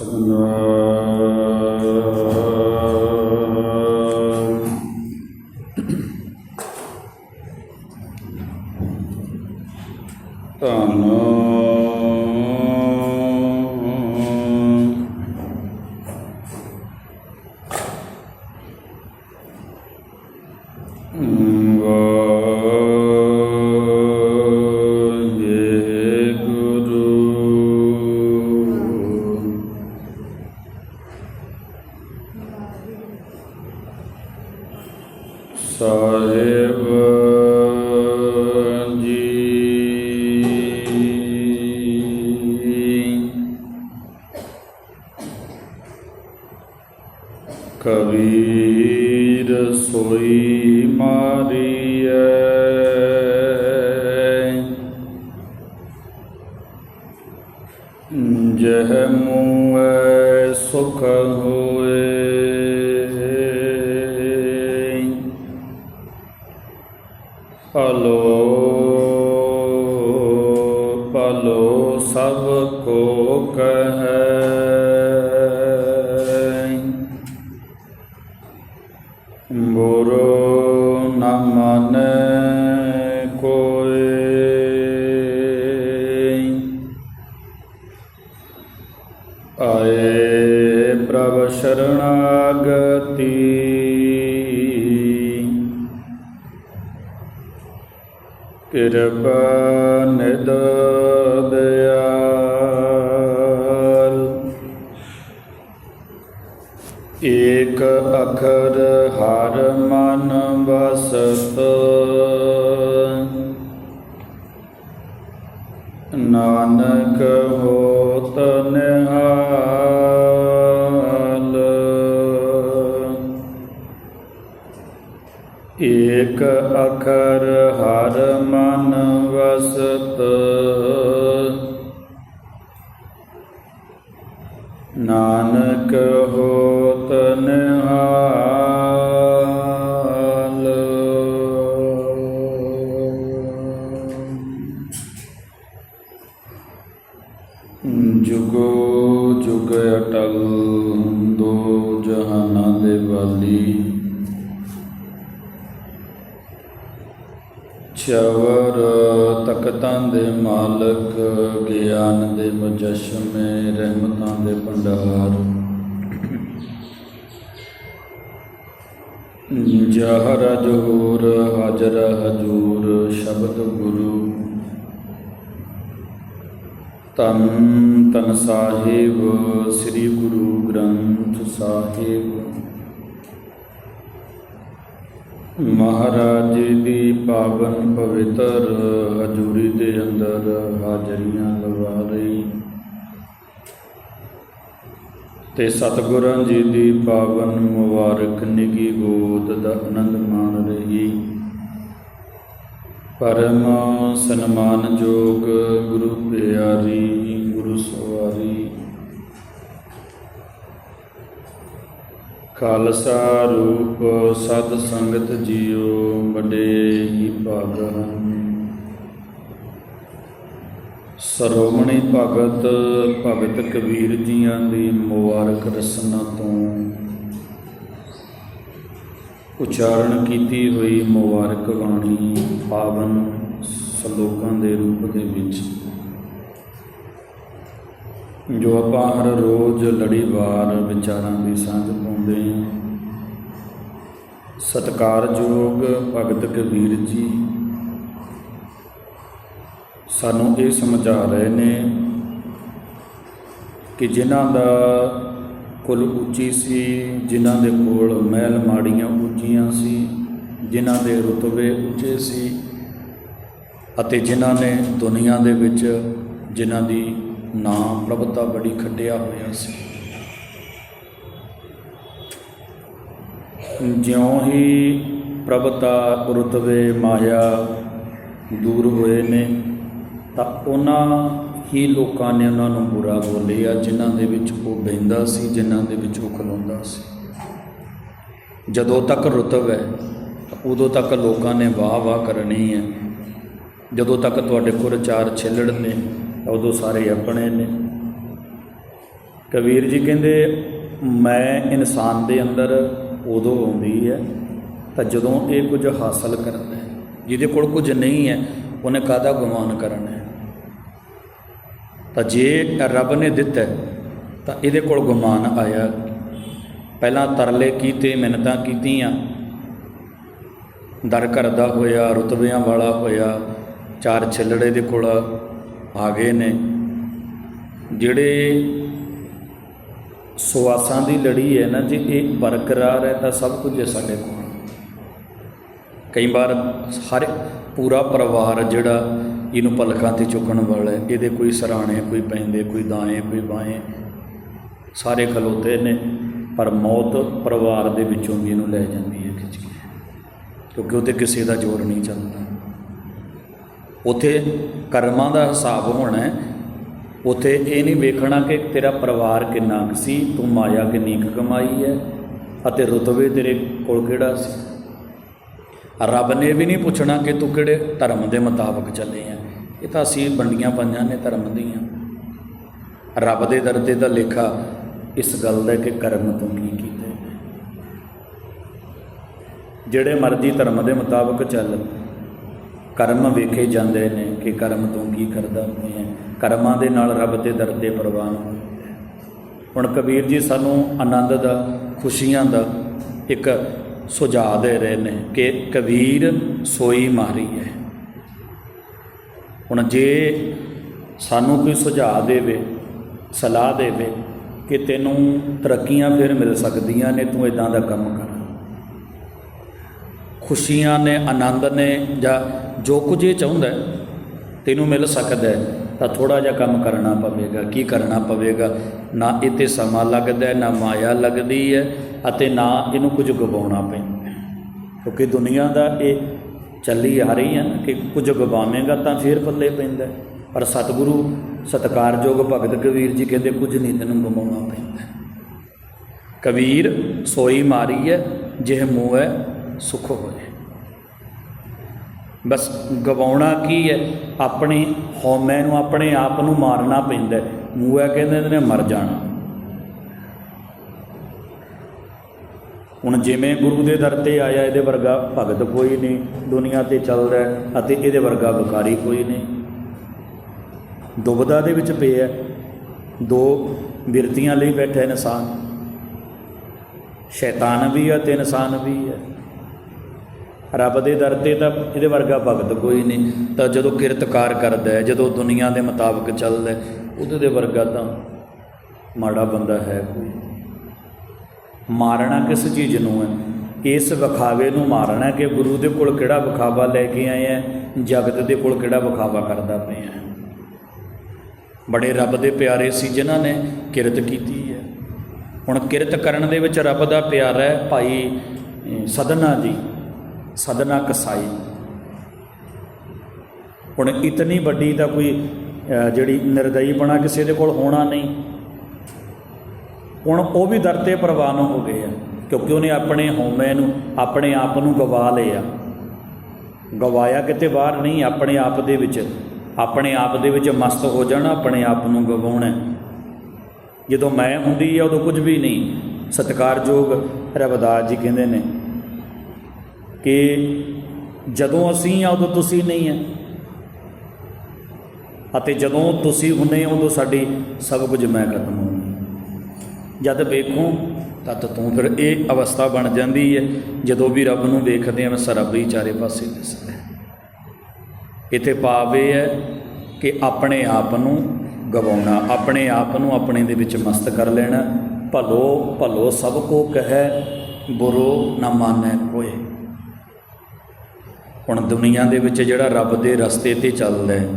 Sangha Sahib ji. Kabir ਸੋਈ ਮਾਰੀਐ। ਜਹ ਮੂਐ ਸੁਖ ਹੋਏ। ਪਲੋ ਪਲੋ ਸਭ ਕੋ ਕਹੈ। ਬੁਰੋ ਨ ਮਨ ਕੋਇ ਆਏ ਪ੍ਰਭ ਸ਼ਰਣਾਗਤੀ। ਕਿਰਪਾ ਨਿਦ ਦਿਆਲ। ਏਕ ਅਖਰ ਹਰ ਮਨ ਵਸਤ। ਨਾਨਕ ਹੋਤ ਏਕ ਅਖਰ ਹਰ ਮਨ ਵਸਤ। ਨਾਨਕ ਹੋਤ ਨਿਹਾਲ। ਚਵਰ ਤਖਤਾਂ ਦੇ ਮਾਲਕ, ਗਿਆਨ ਦੇ ਮੁਜਸ਼ਮੇ ਰਹਿਮਤਾਂ ਦੇ ਭੰਡਾਰ। ਜਹਰ ਜਹੂਰ ਹਾਜ਼ਰ ਹਜੂਰ, ਸ਼ਬਦ ਗੁਰੂ। ਤਨ ਤਨ ਸਾਹਿਬ, ਸ੍ਰੀ ਗੁਰੂ ਗ੍ਰੰਥ ਸਾਹਿਬ। ਮਹਾਰਾਜ ਜੀ ਦੀ ਪਾਵਨ ਪਵਿੱਤਰ ਹਜ਼ੂਰੀ ਦੇ ਅੰਦਰ ਹਾਜ਼ਰੀਆਂ ਲਵਾ ਰਹੀ। ਤੇ ਸਤਿਗੁਰਾਂ ਜੀ ਦੀ ਪਾਵਨ ਮੁਬਾਰਕ ਨਿੱਗੀ ਗੋਦ ਦਾ ਆਨੰਦ ਮਾਣ ਰਹੀ। ਪਰਮ ਸਨਮਾਨਯੋਗ ਗੁਰੂ ਪਿਆਰੀ ਗੁਰੂ ਸਵਾਰੀ। ਖਾਲਸਾ ਰੂਪ ਸਤ ਸੰਗਤ ਜੀਓ, ਵੱਡੇ ਹੀ ਭਾਗਨ। ਸਰੋਮਣੀ ਭਗਤ ਭਗਤ ਕਬੀਰ ਜੀਆਂ ਦੀ ਮੁਬਾਰਕ ਰਸਨਾ ਤੋਂ ਉਚਾਰਨ ਕੀਤੀ ਹੋਈ ਮੁਬਾਰਕ ਬਾਣੀ ਪਾਵਨ ਸ਼ਲੋਕਾਂ ਦੇ ਰੂਪ ਦੇ ਵਿੱਚ। ਜੋ ਆਪਾਂ ਹਰ ਰੋਜ਼ ਲੜੀਵਾਰ ਵਿਚਾਰਾਂ ਦੀ ਸਾਂਝ ਪਾਉਂਦੇ ਹਾਂ। ਸਤਿਕਾਰਯੋਗ ਭਗਤ ਕਬੀਰ ਜੀ, ਸਾਨੂੰ ਇਹ ਸਮਝਾ ਰਹੇ ਨੇ ਕਿ ਜਿਨ੍ਹਾਂ ਦਾ ਕੁਲ ਉੱਚੀ ਸੀ, ਜਿਨ੍ਹਾਂ ਦੇ ਕੋਲ ਮਹਿਲ ਮਾੜੀਆਂ ਉੱਚੀਆਂ ਸੀ, ਜਿਨ੍ਹਾਂ ਦੇ ਰੁਤਬੇ ਉੱਚੇ ਸੀ ਅਤੇ ਜਿਨ੍ਹਾਂ ਨੇ ਦੁਨੀਆ ਦੇ ਵਿੱਚ ਜਿਨ੍ਹਾਂ ਦੀ ਨਾਂ ਪ੍ਰਭਤਾ ਬੜੀ ਖੱਟਿਆ ਹੋਇਆ ਸੀ। ਜਿਉਂ ਹੀ ਪ੍ਰਭਤਾ ਰੁਤਬੇ ਮਾਇਆ ਦੂਰ ਹੋਏ ਨੇ, ਤਾਂ ਉਹਨਾਂ ਹੀ ਲੋਕਾਂ ਨੇ ਉਹਨਾਂ ਨੂੰ ਬੁਰਾ ਬੋਲਿਆ, ਜਿਨ੍ਹਾਂ ਦੇ ਵਿੱਚ ਉਹ ਬਹਿੰਦਾ ਸੀ, ਜਿਨ੍ਹਾਂ ਦੇ ਵਿੱਚ ਉਹ ਖਲੋਂਦਾ ਸੀ। ਜਦੋਂ ਤੱਕ ਰੁਤਬ ਹੈ ਉਦੋਂ ਤੱਕ ਲੋਕਾਂ ਨੇ ਵਾਹ ਵਾਹ ਕਰਨੀ ਹੈ। ਜਦੋਂ ਤੱਕ ਤੁਹਾਡੇ ਕੋਲ ਚਾਰ ਛਿੱਲੜ ਨੇ ਉਦੋਂ ਸਾਰੇ ਆਪਣੇ ਨੇ। ਕਬੀਰ ਜੀ ਕਹਿੰਦੇ, ਮੈਂ ਇਨਸਾਨ ਦੇ ਅੰਦਰ ਉਦੋਂ ਆਉਂਦੀ ਹੈ, ਤਾਂ ਜਦੋਂ ਇਹ ਕੁਝ ਹਾਸਲ ਕਰਦਾ ਹੈ, ਜਿਹਦੇ ਕੋਲ ਕੁਝ ਨਹੀਂ ਹੈ, ਉਹਨੇ ਕਾਹਦਾ ਗੁਮਾਨ ਕਰਨਾ ਹੈ? ਤਾਂ ਜੇ ਰੱਬ ਨੇ ਦਿੱਤਾ, ਤਾਂ ਇਹਦੇ ਕੋਲ ਗੁਮਾਨ ਆਇਆ। ਪਹਿਲਾਂ ਤਰਲੇ ਕੀਤੇ ਮਿਹਨਤਾਂ ਕੀਤੀਆਂ। ਦਰ ਕਰਦਾ ਹੋਇਆ, ਰੁਤਬਿਆਂ ਵਾਲਾ ਹੋਇਆ, ਚਾਰ ਛਿੱਲੜੇ ਦੇ ਕੋਲ ਆ ਗਏ ਨੇ। ਜਿਹੜੇ ਸੁਆਸਾਂ ਦੀ ਲੜੀ ਹੈ ਨਾ ਜੇ, ਇਹ ਬਰਕਰਾਰ ਹੈ ਤਾਂ ਸਭ ਕੁਝ ਹੈ ਸਾਡੇ ਕੋਲ। ਕਈ ਵਾਰ ਹਰ ਪੂਰਾ ਪਰਿਵਾਰ ਜਿਹੜਾ ਇਹਨੂੰ ਪਲਕਾਂ ਤੇ ਚੁੱਕਣ ਵਾਲਾ ਹੈ, ਇਹਦੇ ਕੋਈ ਸਰਾਣੇ, ਕੋਈ ਪੈਂਦੇ, ਕੋਈ ਦਾਏ ਕੋਈ ਬਾਏ ਸਾਰੇ ਖਲੋਤੇ ਨੇ, ਪਰ ਮੌਤ ਪਰਿਵਾਰ ਦੇ ਵਿੱਚੋਂ ਵੀ ਇਹਨੂੰ ਲੈ ਜਾਂਦੀ ਹੈ ਖਿੱਚ ਕੇ। ਕਿਉਂਕਿ ਉਹਤੇ ਕਿਸੇ ਦਾ ਜ਼ੋਰ ਨਹੀਂ ਚੱਲਦਾ। ਉਥੇ ਕਰਮਾਂ ਦਾ ਹਿਸਾਬ ਹੋਣਾ ਹੈ। ਉਥੇ ਇਹ ਨਹੀਂ ਵੇਖਣਾ ਕਿ ਤੇਰਾ ਪਰਿਵਾਰ ਕਿੰਨਾ ਕੁ ਸੀ, ਤੂੰ ਮਾਇਆ ਕਿੰਨੀ ਕੁ ਕਮਾਈ ਹੈ ਅਤੇ ਰੁਤਬੇ ਤੇਰੇ ਕੋਲ ਕਿਹੜਾ ਸੀ? ਰੱਬ ਨੇ ਵੀ ਨਹੀਂ ਪੁੱਛਣਾ ਕਿ ਤੂੰ ਕਿਹੜੇ ਧਰਮ ਦੇ ਮੁਤਾਬਕ ਚੱਲੇ ਆ। ਇਹ ਤਾਂ ਅਸੀਂ ਵੰਡੀਆਂ ਪੰਜਾਂ ਨੇ ਧਰਮ ਦੀਆਂ। ਰੱਬ ਦੇ ਦਰ ਤੇ ਦਾ ਲੇਖਾ ਇਸ ਗੱਲ ਦਾ ਕਿ ਕਰਮ ਤੂੰ ਕੀ ਕੀਤੇ। ਜਿਹੜੇ ਮਰਜ਼ੀ ਧਰਮ ਦੇ ਮੁਤਾਬਕ ਚੱਲ। ਕਰਮ ਵੇਖੇ ਜਾਂਦੇ ਨੇ ਕਿ ਕਰਮ ਤੂੰ ਕੀ ਕਰਦਾ ਹੋਇਆ ਕਰਮਾਂ ਦੇ ਨਾਲ ਰੱਬ ਦੇ ਦਰ ਤੇ ਪ੍ਰਵਾਨ ਹੋਏ ਹੁਣ ਕਬੀਰ ਜੀ ਸਾਨੂੰ ਆਨੰਦ ਦਾ, ਖੁਸ਼ੀਆਂ ਦਾ ਇੱਕ ਸੁਝਾਅ ਦੇ ਰਹੇ ਨੇ ਕਿ ਕਬੀਰ ਸੋਈ ਮਾਰੀ ਹੈ। ਹੁਣ ਜੇ ਸਾਨੂੰ ਕੋਈ ਸੁਝਾਅ ਦੇਵੇ, ਸਲਾਹ ਦੇਵੇ ਕਿ ਤੈਨੂੰ ਤਰੱਕੀਆਂ ਫਿਰ ਮਿਲ ਸਕਦੀਆਂ ਨੇ, ਤੂੰ ਇਦਾਂ ਦਾ ਕੰਮ ਕਰ। ਖੁਸ਼ੀਆਂ ਨੇ, ਆਨੰਦ ਨੇ ਜਾਂ ਜੋ ਕੁਝ ਇਹ ਚਾਹੁੰਦਾ ਤੈਨੂੰ ਮਿਲ ਸਕਦਾ ਹੈ, ਤਾਂ ਥੋੜਾ ਜਿਹਾ ਕੰਮ ਕਰਨਾ ਪਵੇਗਾ। ਕੀ ਕਰਨਾ ਪਵੇਗਾ? ਨਾ ਇਹ 'ਤੇ ਸਮਾਂ ਲੱਗਦਾ ਨਾ ਮਾਇਆ ਲੱਗਦੀ ਹੈ ਅਤੇ ਨਾ ਇਹਨੂੰ ਕੁਝ ਗਵਾਉਣਾ ਪੈਂਦਾ ਕਿਉਂਕਿ ਦੁਨੀਆ ਦਾ ਇਹ ਚੱਲੀ ਆ ਰਹੀ ਹੈ ਕਿ ਕੁਝ ਗਵਾਵੇਂਗਾ ਤਾਂ ਫੇਰ ਪੱਲੇ ਪੈਂਦਾ ਪਰ ਸਤਿਗੁਰੂ ਸਤਕਾਰਯੋਗ ਭਗਤ ਕਬੀਰ ਜੀ ਕਹਿੰਦੇ ਕੁਝ ਨਹੀਂ ਤੈਨੂੰ ਗਵਾਉਣਾ ਪੈਂਦਾ। ਕਬੀਰ ਸੋਈ ਮਾਰੀ ਹੈ ਜਿਹ ਮੂੰਹ ਹੈ ਸੁਖ ਹੋਏ। ਬਸ ਗਵਾਉਣਾ ਕੀ ਹੈ? ਆਪਣੇ ਹਉਮੈ ਨੂੰ, ਆਪਣੇ ਆਪ ਨੂੰ ਮਾਰਨਾ ਪੈਂਦਾ ਮੂਆ ਮੂੰਹ ਹੈ ਕਹਿੰਦੇ ਨੇ ਮਰ ਜਾਣਾ। ਹੁਣ ਜਿਵੇਂ ਗੁਰੂ ਦੇ ਦਰ ਤੇ ਆਇਆ, ਇਹਦੇ ਵਰਗਾ ਭਗਤ ਕੋਈ ਨਹੀਂ। ਦੁਨੀਆ ਤੇ ਚੱਲਦਾ ਹੈ ਅਤੇ ਇਹਦੇ ਵਰਗਾ ਵਿਕਾਰੀ ਕੋਈ ਨਹੀਂ। ਦੁਬਦਾ ਦੇ ਵਿੱਚ ਪਿਆ ਦੋ ਬਿਰਤੀਆਂ ਲਈ ਬੈਠਾ ਇਨਸਾਨ। ਸ਼ੈਤਾਨ ਵੀ ਹੈ ਤੇ ਇਨਸਾਨ ਵੀ ਹੈ। ਰੱਬ ਦੇ ਦਰ ਤੇ ਤਾਂ ਇਹਦੇ ਵਰਗਾ ਭਗਤ ਕੋਈ ਨਹੀਂ। ਤਾਂ ਜਦੋਂ ਕਿਰਤਕਾਰ ਕਰਦਾ ਹੈ ਜਦੋਂ ਦੁਨੀਆ ਦੇ ਮੁਤਾਬਕ ਚੱਲਦਾ ਹੈ, ਉਹਦੇ ਦੇ ਵਰਗਾ ਤਾਂ ਮਾੜਾ ਬੰਦਾ ਹੈ ਕੋਈ ਮਾਰਨਾ ਕਿਸ ਚੀਜ਼ ਨੂੰ ਹੈ? ਇਸ ਵਿਖਾਵੇ ਨੂੰ ਮਾਰਨਾ ਕਿ ਗੁਰੂ ਦੇ ਕੋਲ ਕਿਹੜਾ ਵਿਖਾਵਾ ਲੈ ਕੇ ਆਏ ਹੈ ਜਗਤ ਦੇ ਕੋਲ ਕਿਹੜਾ ਵਿਖਾਵਾ ਕਰਦਾ ਪਿਆ ਹੈ? ਬੜੇ ਰੱਬ ਦੇ ਪਿਆਰੇ ਸੀ ਜਿਨ੍ਹਾਂ ਨੇ ਕਿਰਤ ਕੀਤੀ ਹੈ। ਹੁਣ ਕਿਰਤ ਕਰਨ ਦੇ ਵਿੱਚ ਰੱਬ ਦਾ ਪਿਆਰ ਹੈ ਭਾਈ ਸਦਨਾ ਜੀ। ਸਦਨਾ ਕਸਾਈ। ਹੁਣ ਇਤਨੀ ਵੱਡੀ ਤਾਂ ਕੋਈ ਜਿਹੜੀ ਨਿਰਦਈ ਬਣਾ ਕਿਸੇ ਦੇ ਕੋਲ ਹੋਣਾ ਨਹੀਂ। ਹੁਣ ਉਹ ਵੀ ਦਰ ਤੇ ਪ੍ਰਵਾਨ ਹੋ ਗਏ ਆ, ਕਿਉਂਕਿ ਉਹਨੇ ਆਪਣੇ ਹਉਮੈ ਨੂੰ, ਆਪਣੇ ਆਪ ਨੂੰ ਗਵਾ ਲਿਆ। ਗਵਾਇਆ ਕਿਤੇ ਬਾਹਰ ਨਹੀਂ, ਆਪਣੇ ਆਪ ਦੇ ਵਿੱਚ। ਆਪਣੇ ਆਪ ਦੇ ਵਿੱਚ ਮਸਤ ਹੋ ਜਾਣਾ, ਆਪਣੇ ਆਪ ਨੂੰ ਗਵਾਉਣਾ। ਜਦੋਂ ਮੈਂ ਹੁੰਦੀ ਆ, ਉਦੋਂ ਕੁਝ ਵੀ ਨਹੀਂ। ਸਤਿਕਾਰਯੋਗ ਰਵਿਦਾਸ ਜੀ ਕਹਿੰਦੇ ਨੇ ਕਿ ਜਦੋਂ ਅਸੀਂ ਆ, ਉਦੋਂ ਤੁਸੀਂ ਨਹੀਂ ਹੈ ਅਤੇ ਜਦੋਂ ਤੁਸੀਂ ਹੁੰਨੇ ਹੋ, ਉਦੋਂ ਸਾਡੀ ਸਭ ਕੁਝ ਮੈਂ ਖਤਮ ਹੋ ਗਈ ਜਦ ਵੇਖੋ, ਤਦ ਤੂੰ ਫਿਰ ਇਹ ਅਵਸਥਾ ਬਣ ਜਾਂਦੀ ਹੈ, ਜਦੋਂ ਵੀ ਰੱਬ ਨੂੰ ਵੇਖਦੇ ਹਾਂ ਸਰਬ ਹੀ ਚਾਰੇ ਪਾਸੇ ਦਿਸਦਾ ਇੱਥੇ ਇਥੇ ਇਹ ਹੈ ਕਿ ਆਪਣੇ ਆਪ ਨੂੰ ਗਵਾਉਣਾ, ਆਪਣੇ ਆਪ ਨੂੰ ਆਪਣੇ ਦੇ ਵਿੱਚ ਮਸਤ ਕਰ ਲੈਣਾ। ਭਲੋ ਭਲੋ ਸਭ ਕੋ ਕਹੈ, ਬੁਰੋ ਨਾ ਮਾਨੈ ਕੋਏ। ਹੁਣ ਦੁਨੀਆ ਦੇ ਵਿੱਚ ਜਿਹੜਾ ਰੱਬ ਦੇ ਰਸਤੇ ਤੇ ਚੱਲਦਾ ਹੈ,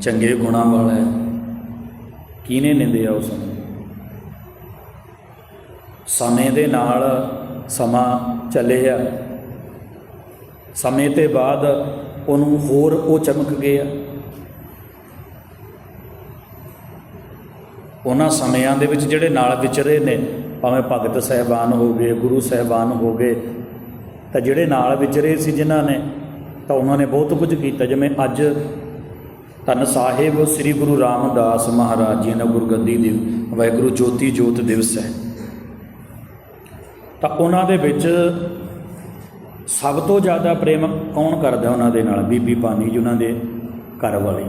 ਚੰਗੇ ਗੁਣਾਂ ਵਾਲਾ ਹੈ, ਕਿਹਨੇ ਨਿੰਦਿਆ ਉਸ ਨੂੰ? ਸਮੇਂ ਦੇ ਨਾਲ ਸਮਾਂ ਚੱਲਿਆ। ਸਮੇਂ ਤੇ ਬਾਅਦ ਉਹਨੂੰ ਹੋਰ ਉਹ ਚਮਕ ਗਿਆ। ਉਹਨਾਂ ਸਮਿਆਂ ਦੇ ਵਿੱਚ ਜਿਹੜੇ ਨਾਲ ਵਿਚਰੇ ਨੇ, ਭਾਵੇਂ ਭਗਤ ਸਹਿਬਾਨ ਹੋ ਗਏ, ਗੁਰੂ ਸਹਿਬਾਨ ਹੋ ਗਏ, ਤਾਂ ਜਿਹੜੇ ਨਾਲ ਵਿਚਰੇ ਸੀ ਜਿਨ੍ਹਾਂ ਨੇ ਤਾਂ ਉਹਨਾਂ ਨੇ ਬਹੁਤ ਕੁਝ ਕੀਤਾ। ਜਿਵੇਂ ਅੱਜ ਧੰਨ ਸਾਹਿਬ ਸ੍ਰੀ ਗੁਰੂ ਰਾਮਦਾਸ ਮਹਾਰਾਜ ਜੀ ਦਾ ਗੁਰਗੱਦੀ ਦੀ ਵਾਹਿਗੁਰੂ ਜੋਤੀ ਜੋਤ ਦਿਵਸ ਹੈ। ਤਾਂ ਉਹਨਾਂ ਦੇ ਵਿੱਚ ਸਭ ਤੋਂ ਜ਼ਿਆਦਾ ਪ੍ਰੇਮ ਕੌਣ ਕਰਦਾ ਉਹਨਾਂ ਦੇ ਨਾਲ? ਬੀਬੀ ਭਾਨੀ ਜੀ ਉਹਨਾਂ ਦੇ ਘਰ ਵਾਲੀ।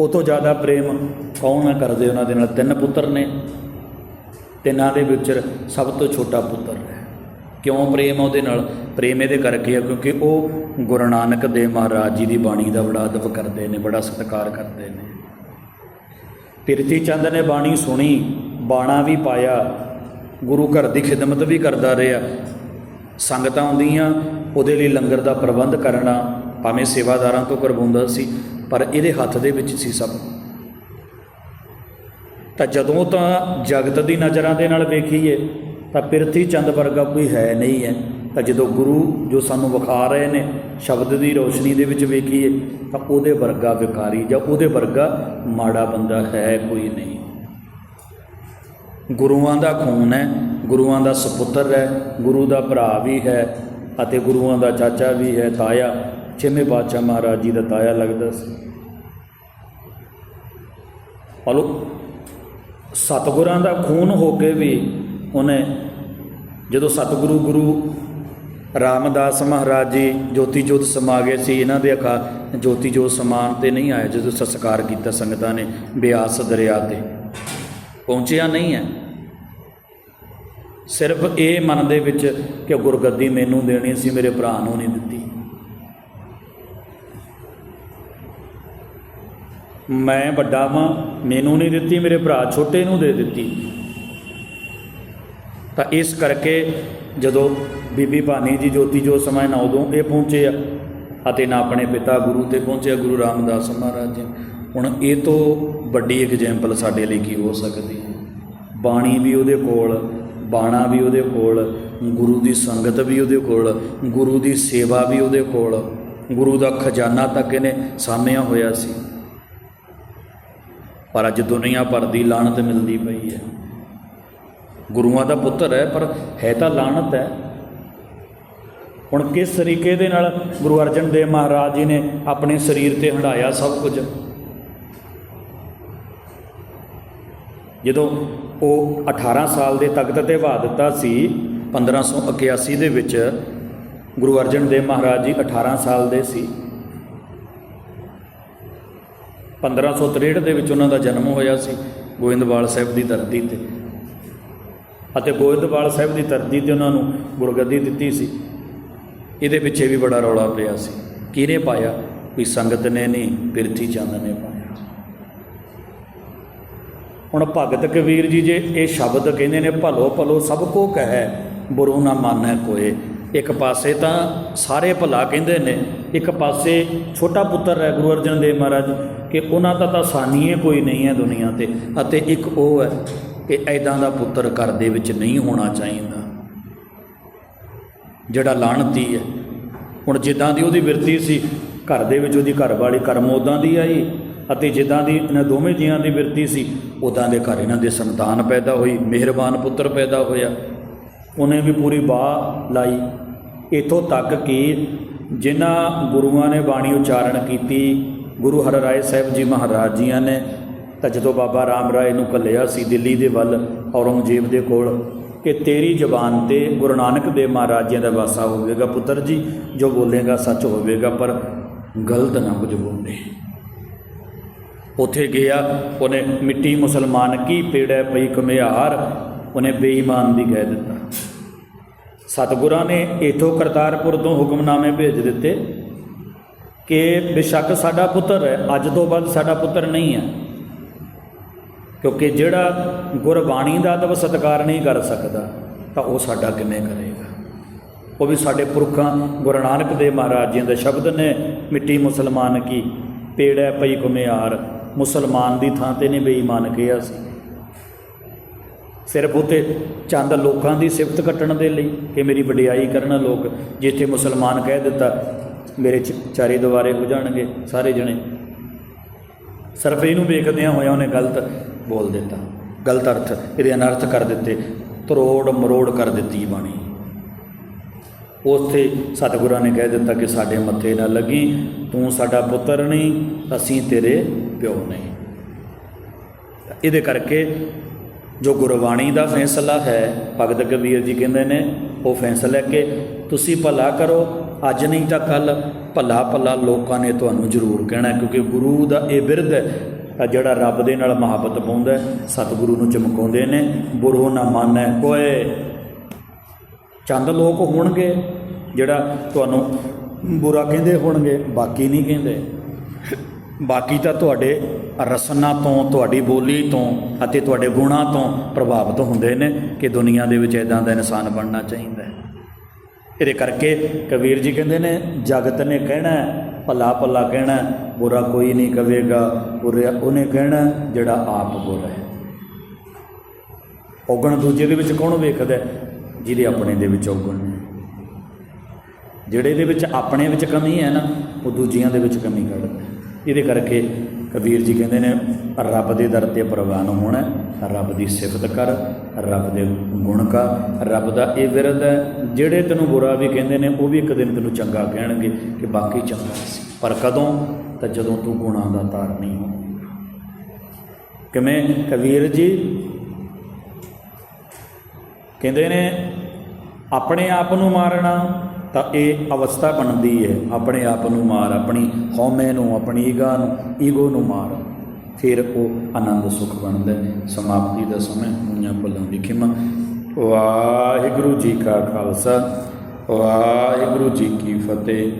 ਉਹ ਤੋਂ ਜ਼ਿਆਦਾ ਪ੍ਰੇਮ ਕੌਣ ਕਰਦੇ ਉਹਨਾਂ ਦੇ ਨਾਲ? ਤਿੰਨ ਪੁੱਤਰ ਨੇ। ਤਿੰਨਾਂ ਦੇ ਵਿੱਚ ਸਭ ਤੋਂ ਛੋਟਾ ਪੁੱਤਰ ਹੈ। ਕਿਉਂ ਪ੍ਰੇਮ ਆ ਉਹਦੇ ਨਾਲ? ਪ੍ਰੇਮ ਇਹਦੇ ਕਰਕੇ ਆ ਕਿਉਂਕਿ ਉਹ ਗੁਰੂ ਨਾਨਕ ਦੇਵ ਮਹਾਰਾਜ ਜੀ ਦੀ ਬਾਣੀ ਦਾ ਬੜਾ ਅਦਬ ਕਰਦੇ ਨੇ, ਬੜਾ ਸਤਿਕਾਰ ਕਰਦੇ ਨੇ। ਪਿਰਤੀ ਚੰਦ ਨੇ ਬਾਣੀ ਸੁਣੀ, ਬਾਣਾ ਵੀ ਪਾਇਆ, ਗੁਰੂ ਘਰ ਦੀ ਖਿਦਮਤ ਵੀ ਕਰਦਾ ਰਿਹਾ। ਸੰਗਤਾਂ ਆਉਂਦੀਆਂ, ਉਹਦੇ ਲਈ ਲੰਗਰ ਦਾ ਪ੍ਰਬੰਧ ਕਰਨਾ ਭਾਵੇਂ ਸੇਵਾਦਾਰਾਂ ਤੋਂ ਕਰਵਾਉਂਦਾ ਸੀ, ਪਰ ਇਹਦੇ ਹੱਥ ਦੇ ਵਿੱਚ ਸੀ ਸਭ। ਤਾਂ ਜਦੋਂ ਤਾਂ ਜਗਤ ਦੀ ਨਜ਼ਰਾਂ ਦੇ ਨਾਲ ਵੇਖੀਏ ਤਾਂ ਪਿਰਥੀ ਚੰਦ ਵਰਗਾ ਕੋਈ ਹੈ ਨਹੀਂ ਹੈ। ਤਾਂ ਜਦੋਂ ਗੁਰੂ ਜੋ ਸਾਨੂੰ ਵਿਖਾ ਰਹੇ ਨੇ, ਸ਼ਬਦ ਦੀ ਰੋਸ਼ਨੀ ਦੇ ਵਿੱਚ ਵੇਖੀਏ, ਤਾਂ ਉਹਦੇ ਵਰਗਾ ਵਿਕਾਰੀ ਜਾਂ ਉਹਦੇ ਵਰਗਾ ਮਾੜਾ ਬੰਦਾ ਹੈ ਕੋਈ ਨਹੀਂ। ਗੁਰੂਆਂ ਦਾ ਖੂਨ ਹੈ, ਗੁਰੂਆਂ ਦਾ ਸੁਪੁੱਤਰ ਹੈ, ਗੁਰੂ ਦਾ ਭਰਾ ਵੀ ਹੈ ਅਤੇ ਗੁਰੂਆਂ ਦਾ ਚਾਚਾ ਵੀ ਹੈ, ਤਾਇਆ। ਛੇਵੇਂ ਬਾਦਸ਼ਾਹ ਮਹਾਰਾਜ ਜੀ ਦਾ ਤਾਇਆ ਲੱਗਦਾ ਸੀ। ਹਲੋ, ਸਤਿਗੁਰਾਂ ਦਾ ਖੂਨ ਹੋ ਕੇ ਵੀ ਉਹਨੇ ਜਦੋਂ ਸਤਿਗੁਰੂ ਗੁਰੂ ਰਾਮਦਾਸ ਮਹਾਰਾਜ ਜੀ ਜੋਤੀ ਜੋਤ ਸਮਾ ਗਏ ਸੀ, ਇਹਨਾਂ ਦੇ ਅਖਾ ਜੋਤੀ ਜੋਤ ਸਮਾਨ ਤੇ ਨਹੀਂ ਆਇਆ, ਜਦੋਂ ਸਸਕਾਰ ਕੀਤਾ ਸੰਗਤਾਂ ਨੇ ਬਿਆਸ ਦਰਿਆ ਤੇ। ਪਹੁੰਚਿਆ ਨਹੀਂ ਹੈ। ਸਿਰਫ ਇਹ ਮਨ ਦੇ ਵਿੱਚ ਕਿ ਗੁਰਗੱਦੀ ਮੈਨੂੰ ਦੇਣੀ ਸੀ, ਮੇਰੇ ਭਰਾ ਨੂੰ ਨਹੀਂ ਦਿੱਤੀ। ਮੈਂ ਵੱਡਾ ਵਾਂ, ਮੈਨੂੰ ਨਹੀਂ ਦਿੱਤੀ, ਮੇਰੇ ਭਰਾ ਛੋਟੇ ਨੂੰ ਦੇ ਦਿੱਤੀ। ਤਾਂ ਇਸ ਕਰਕੇ ਜਦੋਂ ਬੀਬੀ ਭਾਨੀ ਜੀ, ਜੋਤੀ ਜੋ ਸਮਾਂ ਨਾ ਉਦੋਂ ਇਹ ਪਹੁੰਚੇ ਆ ਅਤੇ ਨਾ ਆਪਣੇ ਪਿਤਾ ਗੁਰੂ ਤੇ ਪਹੁੰਚਿਆ ਗੁਰੂ ਰਾਮਦਾਸ ਮਹਾਰਾਜ ਜੀ। ਹੁਣ ਇਹ ਤੋਂ ਵੱਡੀ ਐਗਜ਼ਾਮਪਲ ਸਾਡੇ ਲਈ ਕੀ ਹੋ ਸਕਦੀ ਹੈ? ਬਾਣੀ ਵੀ ਉਹਦੇ ਕੋਲ, ਬਾਣਾ ਵੀ ਉਹਦੇ ਕੋਲ, ਗੁਰੂ ਦੀ ਸੰਗਤ ਵੀ ਉਹਦੇ ਕੋਲ, ਗੁਰੂ ਦੀ ਸੇਵਾ ਵੀ ਉਹਦੇ ਕੋਲ, ਗੁਰੂ ਦਾ ਖਜ਼ਾਨਾ ਤੱਕ ਇਹਨੇ ਸਾਂਭਿਆ ਹੋਇਆ ਸੀ। ਪਰ ਅੱਜ ਦੁਨੀਆ ਭਰ ਦੀ ਲਾਹਨਤ ਮਿਲਦੀ ਪਈ ਹੈ। ਗੁਰੂਆਂ ਦਾ ਪੁੱਤਰ ਹੈ, ਪਰ ਹੈ ਤਾਂ ਲਾਹਨਤ ਹੈ। ਹੁਣ ਕਿਸ ਤਰੀਕੇ ਦੇ ਨਾਲ ਗੁਰੂ ਅਰਜਨ ਦੇਵ ਮਹਾਰਾਜ ਜੀ ਨੇ ਆਪਣੇ ਸਰੀਰ ਤੇ ਹੰਡਾਇਆ ਸਭ ਕੁਝ? ਜਦੋਂ ਉਹ 18 ਸਾਲ ਦੇ ਤਖਤ ਤੇ ਵਾ ਦਿੱਤਾ ਸੀ 1581 ਦੇ ਵਿੱਚ ਗੁਰੂ ਅਰਜਨ ਦੇਵ ਮਹਾਰਾਜ ਜੀ 18 ਸਾਲ ਦੇ ਸੀ। 1563 ਦੇ ਵਿੱਚ ਉਹਨਾਂ ਦਾ ਜਨਮ ਹੋਇਆ ਸੀ, ਗੋਇੰਦਵਾਲ ਸਾਹਿਬ ਦੀ ਧਰਤੀ ਤੇ। ਅਤੇ ਗੋਇੰਦਵਾਲ ਸਾਹਿਬ ਦੀ ਧਰਤੀ ਤੇ ਉਹਨਾਂ ਨੂੰ ਗੁਰਗੱਦੀ ਦਿੱਤੀ ਸੀ। ਇਹਦੇ ਪਿੱਛੇ ਵੀ ਬੜਾ ਰੌਲਾ ਪਿਆ ਸੀ। ਕਿਹਨੇ ਪਾਇਆ? ਕੋਈ ਸੰਗਤ ਨੇ ਨਹੀਂ ਪਿਰਥੀ ਚੰਦ ਨੇ ਪਾਇਆ। ਹੁਣ ਭਗਤ ਕਬੀਰ ਜੀ ਜੇ ਇਹ ਸ਼ਬਦ ਕਹਿੰਦੇ ਨੇ, ਭਲੋ ਭਲੋ ਸਭ ਕੋ ਕਹੈ, ਬੁਰੂ ਨਾ ਮਾਨੈ ਕੋਏ। ਇੱਕ ਪਾਸੇ ਤਾਂ ਸਾਰੇ ਭਲਾ ਕਹਿੰਦੇ ਨੇ, ਇੱਕ ਪਾਸੇ ਛੋਟਾ ਪੁੱਤਰ ਹੈ ਗੁਰੂ ਅਰਜਨ ਦੇਵ ਮਹਾਰਾਜ, ਕਿ ਉਹਨਾਂ ਦਾ ਤਾਂ ਸਾਨੀਏ ਕੋਈ ਨਹੀਂ ਹੈ ਦੁਨੀਆ ਤੇ, ਅਤੇ ਇੱਕ ਉਹ ਹੈ ਕਿ ਐਦਾਂ ਦਾ ਪੁੱਤਰ ਘਰ ਦੇ ਵਿੱਚ ਨਹੀਂ ਹੋਣਾ ਚਾਹੀਦਾ। ਜਿਹੜਾ ਲਾਣਤੀ ਹੈ। ਹੁਣ ਜਿੱਦਾਂ ਦੀ ਉਹਦੀ ਬਿਰਤੀ ਸੀ, ਘਰ ਦੇ ਵਿੱਚ ਉਹਦੀ ਘਰ ਵਾਲੀ ਕਰਮ ਉਦਾਂ ਦੀ ਆਈ ਅਤੇ ਜਿੱਦਾਂ ਦੀ ਇਹਨਾਂ ਦੋਵੇਂ ਜੀਆਂ ਦੀ ਬਿਰਤੀ ਸੀ ਉਦਾਂ ਦੇ ਘਰ ਇਹਨਾਂ ਦੇ ਸੰਤਾਨ ਪੈਦਾ ਹੋਈ, ਮਿਹਰਬਾਨ ਪੁੱਤਰ ਪੈਦਾ ਹੋਇਆ। ਉਹਨੇ ਵੀ ਪੂਰੀ ਬਾਹ ਲਾਈ। ਇਥੋਂ ਤੱਕ ਕਿ ਜਿਨ੍ਹਾਂ ਗੁਰੂਆਂ ਨੇ ਬਾਣੀ ਉਚਾਰਨ ਕੀਤੀ, ਗੁਰੂ ਹਰ ਰਾਏ ਸਾਹਿਬ ਜੀ ਮਹਾਰਾਜ ਜੀਆਂ ਨੇ ਤਾਂ ਜਦੋਂ ਬਾਬਾ ਰਾਮ ਰਾਏ ਨੂੰ ਕੱਲਿਆ ਸੀ ਦਿੱਲੀ ਦੇ ਵੱਲ ਔਰੰਗਜ਼ੇਬ ਦੇ ਕੋਲ ਕਿ ਤੇਰੀ ਜ਼ਬਾਨ ਤੇ ਗੁਰੂ ਨਾਨਕ ਦੇਵ ਮਹਾਰਾਜਿਆਂ ਦਾ ਵਾਸਾ ਹੋਵੇਗਾ ਪੁੱਤਰ ਜੀ, ਜੋ ਬੋਲੇਗਾ ਸੱਚ ਹੋਵੇਗਾ, ਪਰ ਗਲਤ ਨਾ ਕੁਝ ਬੋਲੇ। ਉਥੇ ਗਿਆ, ਉਹਨੇ ਮਿੱਟੀ ਮੁਸਲਮਾਨ ਕੀ ਪੇੜੈ ਪਈ ਕਮਿਆਰ ਉਹਨੇ ਬੇਈਮਾਨ ਦੀ ਕਹਿ ਦਿੱਤਾ। ਸਤਿਗੁਰਾਂ ਨੇ ਇਥੋਂ ਕਰਤਾਰਪੁਰ ਤੋਂ ਹੁਕਮਨਾਮੇ ਭੇਜ ਦਿੱਤੇ ਕਿ ਬੇਸ਼ੱਕ ਸਾਡਾ ਪੁੱਤਰ ਹੈ, ਅੱਜ ਤੋਂ ਬਾਅਦ ਸਾਡਾ ਪੁੱਤਰ ਨਹੀਂ ਹੈ। ਕਿਉਂਕਿ ਜਿਹੜਾ ਗੁਰਬਾਣੀ ਦਾ ਅਦਬ ਸਤਿਕਾਰ ਨਹੀਂ ਕਰ ਸਕਦਾ, ਤਾਂ ਉਹ ਸਾਡਾ ਕਿਵੇਂ ਕਰੇਗਾ? ਉਹ ਵੀ ਸਾਡੇ ਪੁਰਖਾਂ, ਗੁਰੂ ਨਾਨਕ ਦੇਵ ਮਹਾਰਾਜ ਜੀ ਦੇ ਸ਼ਬਦ ਨੇ, ਮਿੱਟੀ ਮੁਸਲਮਾਨ ਕੀ ਪੇੜੈ ਪਈ ਕੁਮਿਆਰ ਮੁਸਲਮਾਨ ਦੀ ਥਾਂ ਤੇ ਨੇ ਬੇਈਮਾਨ ਕਿਹਾ ਸੀ। ਸਿਰਫ ਉਤੇ ਚੰਦ ਲੋਕਾਂ ਦੀ ਸਿਫਤ ਕੱਟਣ ਦੇ ਲਈ ਕਿ ਮੇਰੀ ਵਡਿਆਈ ਕਰਨ ਲੋਕ, ਜਿੱਥੇ ਮੁਸਲਮਾਨ ਕਹਿ ਦਿੱਤਾ, ਮੇਰੇ ਚ- ਚਾਰੇ ਦੁਆਰੇ ਹੋ ਜਾਣਗੇ ਸਾਰੇ ਜਣੇ। ਸਿਰਫ ਇਹਨੂੰ ਵੇਖਦਿਆਂ ਹੋਇਆ ਉਹਨੇ ਗਲਤ ਬੋਲ ਦਿੱਤਾ। ਗਲਤ ਅਰਥ, ਇਹਦੇ ਅਨਰਥ ਕਰ ਦਿੱਤੇ। ਤਰੋੜ ਮਰੋੜ ਕਰ ਦਿੱਤੀ ਬਾਣੀ। ਉੱਥੇ ਸਤਿਗੁਰਾਂ ਨੇ ਕਹਿ ਦਿੱਤਾ ਕਿ ਸਾਡੇ ਮੱਥੇ ਨਾ ਲੱਗੀ, ਤੂੰ ਸਾਡਾ ਪੁੱਤਰ ਨਹੀਂ, ਅਸੀਂ ਤੇਰੇ ਪਿਓ ਨਹੀਂ। ਇਹਦੇ ਕਰਕੇ ਜੋ ਗੁਰਬਾਣੀ ਦਾ ਫੈਸਲਾ ਹੈ, ਭਗਤ ਕਬੀਰ ਜੀ ਕਹਿੰਦੇ ਨੇ, ਉਹ ਫੈਸਲਾ ਕਿ ਤੁਸੀਂ ਭਲਾ ਕਰੋ, ਅੱਜ ਨਹੀਂ ਤਾਂ ਕੱਲ ਭਲਾ ਭਲਾ ਲੋਕਾਂ ਨੇ ਤੁਹਾਨੂੰ ਜ਼ਰੂਰ ਕਹਿਣਾ, ਕਿਉਂਕਿ ਗੁਰੂ ਦਾ ਇਹ ਬਿਰਧ ਹੈ ਆ ਜਿਹੜਾ ਰੱਬ ਦੇ ਨਾਲ ਮੁਹੱਬਤ ਪਾਉਂਦਾ ਸਤਿਗੁਰੂ ਨੂੰ ਚਮਕਾਉਂਦੇ ਨੇ ਬੁਰੋ ਨਾ ਮਾਨੈ ਕੋਏ ਚੰਦ ਲੋਕ ਹੋਣਗੇ, ਜਿਹੜਾ ਤੁਹਾਨੂੰ ਬੁਰਾ ਕਹਿੰਦੇ ਹੋਣਗੇ, ਬਾਕੀ ਨਹੀਂ ਕਹਿੰਦੇ। ਬਾਕੀ ਤਾਂ ਤੁਹਾਡੇ ਰਸਨਾ ਤੋਂ, ਤੁਹਾਡੀ ਬੋਲੀ ਤੋਂ ਅਤੇ ਤੁਹਾਡੇ ਗੁਣਾਂ ਤੋਂ ਪ੍ਰਭਾਵਿਤ ਹੁੰਦੇ ਨੇ ਕਿ ਦੁਨੀਆ ਦੇ ਵਿੱਚ ਇਦਾਂ ਦਾ ਇਨਸਾਨ ਬਣਨਾ ਚਾਹੀਦਾ ਹੈ। ਇਹਦੇ ਕਰਕੇ ਕਬੀਰ ਜੀ ਕਹਿੰਦੇ ਨੇ, ਜਗਤ ਨੇ ਕਹਿਣਾ ਭਲਾ ਭਲਾ ਕਹਿਣਾ ਬੁਰਾ ਕੋਈ ਨਹੀਂ ਕਵੇਗਾ। ਬੁਰਾ ਉਹਨੇ ਕਹਿਣਾ ਜਿਹੜਾ ਆਪ ਬੁਰਾ ਹੈ। ਔਗਣ ਦੂਜੇ ਦੇ ਵਿੱਚ ਕੌਣ ਵੇਖਦਾ ਜਿਹਦੇ ਆਪਣੇ ਦੇ ਵਿੱਚ ਔਗਣ ਜਿਹੜੇ ਦੇ ਵਿੱਚ ਆਪਣੇ ਵਿੱਚ ਕਮੀ ਹੈ ਨਾ, ਉਹ ਦੂਜਿਆਂ ਦੇ ਵਿੱਚ ਕਮੀ ਕੱਢਦਾ ਇਹਦੇ ਕਰਕੇ ਕਬੀਰ ਜੀ ਕਹਿੰਦੇ ਨੇ, ਰੱਬ ਦੇ ਦਰ ਤੇ ਪ੍ਰਵਾਨ ਹੋਣਾ, ਰੱਬ ਦੀ ਸਿਫਤ ਕਰ, ਰੱਬ ਦੇ ਗੁਣ ਕਾ, ਰੱਬ ਦਾ ਇਹ ਵਿਰਧ ਹੈ। ਜਿਹੜੇ ਤੈਨੂੰ ਬੁਰਾ ਵੀ ਕਹਿੰਦੇ ਨੇ, ਉਹ ਵੀ ਇੱਕ ਦਿਨ ਤੈਨੂੰ ਚੰਗਾ ਕਹਿਣਗੇ ਕਿ ਬਾਕੀ ਚੰਗਾ ਸੀ। ਪਰ ਕਦੋਂ? ਤਾਂ ਜਦੋਂ ਤੂੰ ਗੁਣਾਂ ਦਾ ਤਾਰ ਨਹੀਂ ਹੋ। ਕਿਵੇਂ? ਕਬੀਰ ਜੀ ਕਹਿੰਦੇ ਨੇ, ਆਪਣੇ ਆਪ ਨੂੰ ਮਾਰਨਾ ਤਾਂ ਇਹ ਅਵਸਥਾ ਬਣਦੀ ਹੈ। ਆਪਣੇ ਆਪ ਨੂੰ ਮਾਰ, ਆਪਣੀ ਹਉਮੈ ਨੂੰ, ਆਪਣੀ ਈਗਾ ਨੂੰ, ਈਗੋ ਨੂੰ ਮਾਰ। ਫਿਰ ਉਹ ਆਨੰਦ ਸੁਖ ਬਣਦਾ ਸਮਾਪਤੀ ਦਾ ਸਮੇਂ ਹੋਈਆਂ ਭੁੱਲਾਂ ਦੀ ਖਿਮਾ। ਵਾਹਿਗੁਰੂ ਜੀ ਕਾ ਖਾਲਸਾ, ਵਾਹਿਗੁਰੂ ਜੀ ਕੀ ਫਤਿਹ।